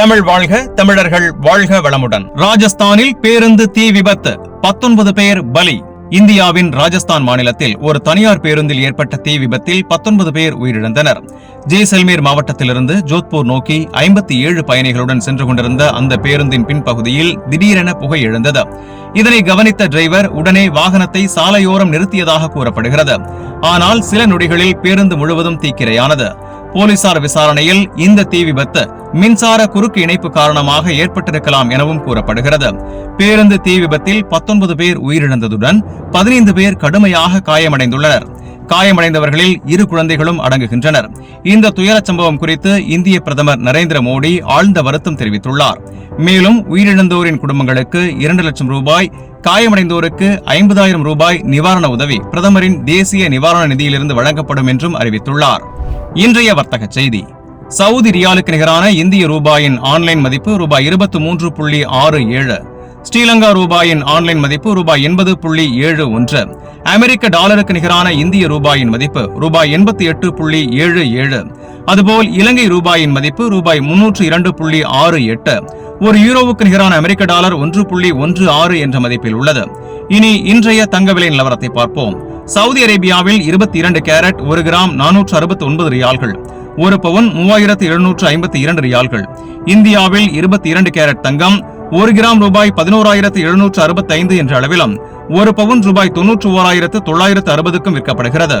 தமிழ் வாழ்க தமிழர்கள் வாழ்க வளமுடன். ராஜஸ்தானில் பேருந்து தீ விபத்து. பத்தொன்பது பேர் பலி. இந்தியாவின் ராஜஸ்தான் மாநிலத்தில் ஒரு தனியார் பேருந்தில் ஏற்பட்ட தீ விபத்தில் பத்தொன்பது பேர் உயிரிழந்தனர். ஜெய்சல்மேர் மாவட்டத்திலிருந்து ஜோத்பூர் நோக்கி ஐம்பத்தி ஏழு பயணிகளுடன் சென்று கொண்டிருந்த அந்த பேருந்தின் பின்பகுதியில் திடீரென புகை எழுந்தது. இதனை கவனித்த டிரைவர் உடனே வாகனத்தை சாலையோரம் நிறுத்தியதாக கூறப்படுகிறது. ஆனால் சில நொடிகளில் பேருந்து முழுவதும் தீக்கிரையானது. போலீசார் விசாரணையில் இந்த தீ விபத்து மின்சார குறுக்கு இணைப்பு காரணமாக ஏற்பட்டிருக்கலாம் எனவும் கூறப்படுகிறது. பேருந்து தீ விபத்தில் பத்தொன்பது பேர் உயிரிழந்ததுடன் பதினைந்து பேர் கடுமையாக காயமடைந்துள்ளனர். காயமடைந்தவர்களில் இரு குழந்தைகளும் அடங்குகின்றனர். இந்த துயரச் சம்பவம் குறித்து இந்திய பிரதமர் நரேந்திர மோடி ஆழ்ந்த வருத்தம் தெரிவித்துள்ளார். மேலும் உயிரிழந்தோரின் குடும்பங்களுக்கு இரண்டு லட்சம் ரூபாய் காயமடைந்தோருக்கு ஐம்பதாயிரம் ரூபாய் நிவாரண உதவி பிரதமரின் தேசிய நிவாரண நிதியிலிருந்து வழங்கப்படும் என்றும் அறிவித்துள்ளார். இன்றைய வர்த்தக செய்தி. சவுதி ரியாலுக்கு நிகரான இந்திய ரூபாயின் ஆன்லைன் மதிப்பு ரூபாய் இருபத்தி மூன்று புள்ளி ஆறு ஏழு ஸ்ரீலங்கா ரூபாயின் ஆன்லைன் மதிப்பு ரூபாய் எண்பது புள்ளி ஏழு ஒன்று அமெரிக்க டாலருக்கு நிகரான இந்திய ரூபாயின் மதிப்பு ரூபாய் எண்பத்தி எட்டு புள்ளி ஏழு ஏழு அதுபோல் இலங்கை ரூபாயின் மதிப்பு ரூபாய் முன்னூற்று இரண்டு புள்ளி ஆறு எட்டு ஒரு யூரோவுக்கு நிகரான அமெரிக்க டாலர் ஒன்று புள்ளி ஒன்று ஆறு என்ற மதிப்பில் உள்ளது. இனி இன்றைய தங்க விலை நிலவரத்தை பார்ப்போம். சவுதி அரேபியாவில் இருபத்தி இரண்டு கேரட் ஒரு கிராம் நானூற்று அறுபத்தி ஒன்பது ரியால்கள் ஒரு பவுன் மூவாயிரத்து எழுநூற்று ஐம்பத்தி இரண்டு ரியால்கள். இந்தியாவில் இருபத்தி இரண்டு கேரட் தங்கம் ஒரு கிராம் ரூபாய் பதினோராயிரத்து எழுநூற்று அறுபத்தி ஐந்து என்ற அளவிலும் ஒரு பவுன் ரூபாய் தொன்னூற்று ஓராயிரத்து தொள்ளாயிரத்து அறுபதுக்கும் விற்கப்படுகிறது.